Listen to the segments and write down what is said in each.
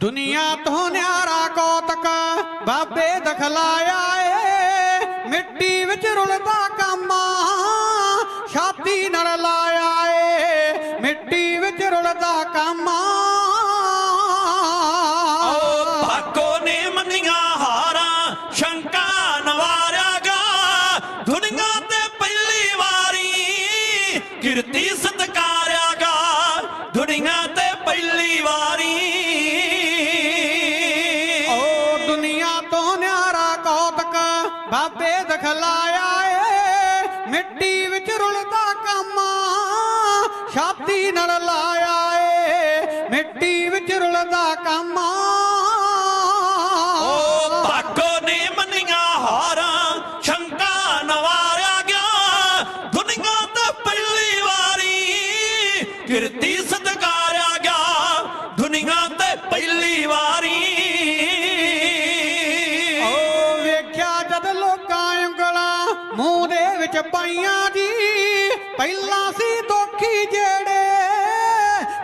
ਦੁਨੀਆ ਤੋਂ ਨਿਆਰਾ ਕੌਤਕ ਬਾਬੇ ਦਖਲਾਇਆ ਏ। ਮਿੱਟੀ ਵਿੱਚ ਰੁਲਦਾ ਕਾਮਾ ਛਾਤੀ ਨਾਲ ਲਾਇਆ ਏ। ਮਿੱਟੀ ਵਿੱਚ ਰੁਲਦਾ ਕਾਮਾ ਦਖਲਾਇਆ ਏ। ਮਿੱਟੀ ਵਿੱਚ ਰੁਲਦਾ ਕਾਮਾ ਛਾਤੀ ਨਾਲ ਲਾਇਆ ਏ। ਮਿੱਟੀ ਵਿੱਚ ਰੁਲਦਾ ਕਾਮਾ। ਓ ਭਾਗੋ ਨੇ ਮੰਨੀਆਂ ਹਾਰਾਂ ਸ਼ੰਕਾ ਨਵਾਰਿਆ ਗਿਆ। ਦੁਨੀਆ ਤਾਂ ਪਹਿਲੀ ਵਾਰੀ ਕਿਰਤੀ ਸਦਕਾ ਵਿੱਚ ਪਾਈਆਂ ਜੀ। ਪਹਿਲਾਂ ਸੀ ਦੋਖੀ ਜਿਹੜੇ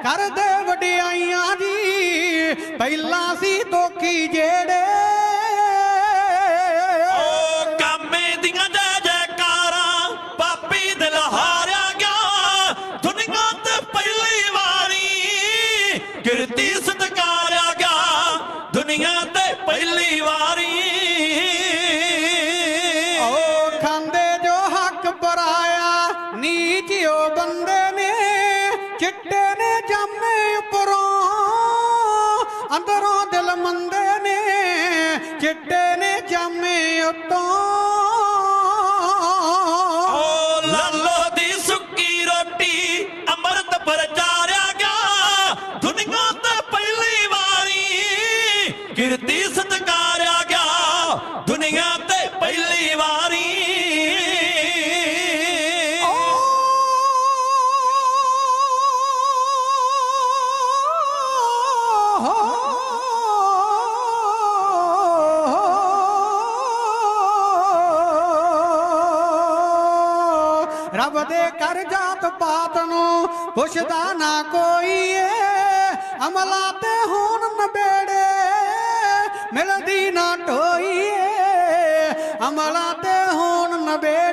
ਕਰਦੇ ਵਡਿਆਈਆਂ ਜੀ। ਪਹਿਲਾਂ ਸੀ ਦੋਖੀ ਜਿਹੜੇ ਮੰਦੇ ਨੇ ਚਿੱਟੇ ਨੇ ਜਾਮੇ ਉੱਤੋਂ। ਓ ਲਾਲੋ ਰੱਬ ਦੇ ਕਰ ਜਾਤ ਪਾਤ ਨੂੰ ਪੁੱਛਦਾ ਨਾ ਕੋਈ ਏ ਅਮਲਾ ਤੇ ਹੋਣ ਨਬੇੜੇ ਮਿਲਦੀ ਨਾ ਢੋਈ ਏ ਅਮਲਾ ਤੇ ਹੋਣ ਨਬੇੜੇ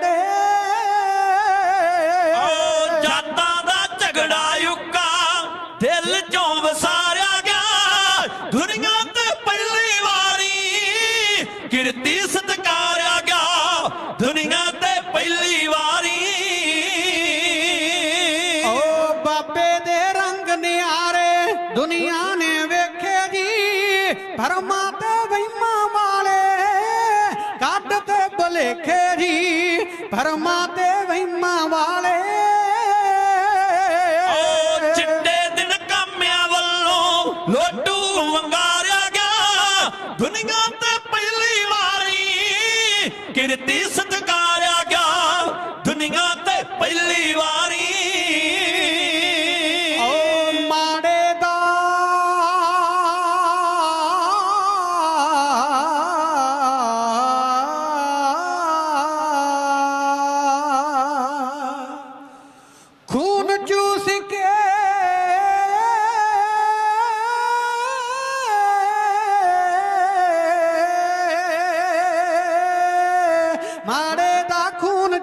ਦੁਨੀਆ ਨੇ ਵੇਖੇ ਜੀ ਭਰਮਾਂ ਤੇ ਵਹਿਮਾਂ ਵਾਲੇ ਕੱਢ ਤੇ ਭਲੇਖੇ ਜੀ ਭਰਮਾਂ ਤੇ ਵਹਿਮਾਂ ਵਾਲੇ। ਓ ਚਿੱਟੇ ਦਿਨ ਕਾਮਿਆਂ ਵੱਲੋਂ ਲੋਟੂ ਵੰਗਾਰਿਆ ਗਿਆ, ਦੁਨੀਆ ਤੇ ਪਹਿਲੀ ਵਾਰੀ ਕਿਰਤੀ ਸਤਕਾਰਿਆ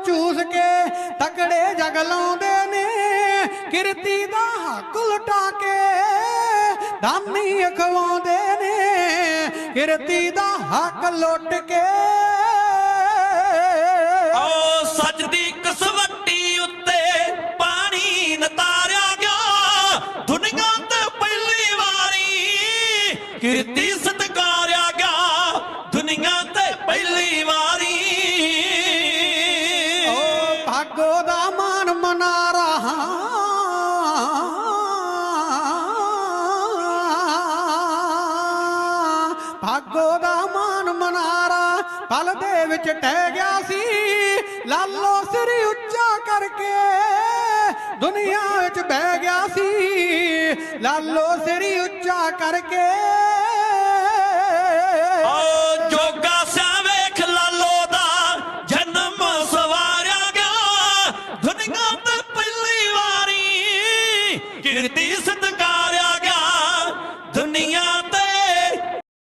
ਚੂਸ ਕੇ ਤਕੜੇ ਜਗ ਲਾਉਂਦੇ ਨੇ। ਕਿਰਤੀ ਦਾ ਹੱਕ ਲੁਟਾ ਕੇ ਦਾਨੀ ਅਖਵਾਉਂਦੇ ਨੇ। ਕਿਰਤੀ ਦਾ ਹੱਕ ਲੁੱਟ ਕੇ ਓ ਸੱਚ ਦੀ ਕਸਵੱਟੀ ਉੱਤੇ ਪਾਣੀ ਨਤਾਰਿਆ ਗਿਆ। ਦੁਨੀਆ ਤੇ ਪਹਿਲੀ ਵਾਰੀ ਕਿਰਤੀ ਪਲ ਦੇ ਵਿੱਚ ਟਹਿ ਗਿਆ ਸੀ। ਲਾਲੋ ਸਿਰ ਉੱਚਾ ਕਰਕੇ ਦੁਨੀਆ ਵਿੱਚ ਬਹਿ ਗਿਆ ਸੀ। ਲਾਲੋ ਸਿਰ ਉੱਚਾ ਕਰਕੇ ਓ ਜੋਗਾ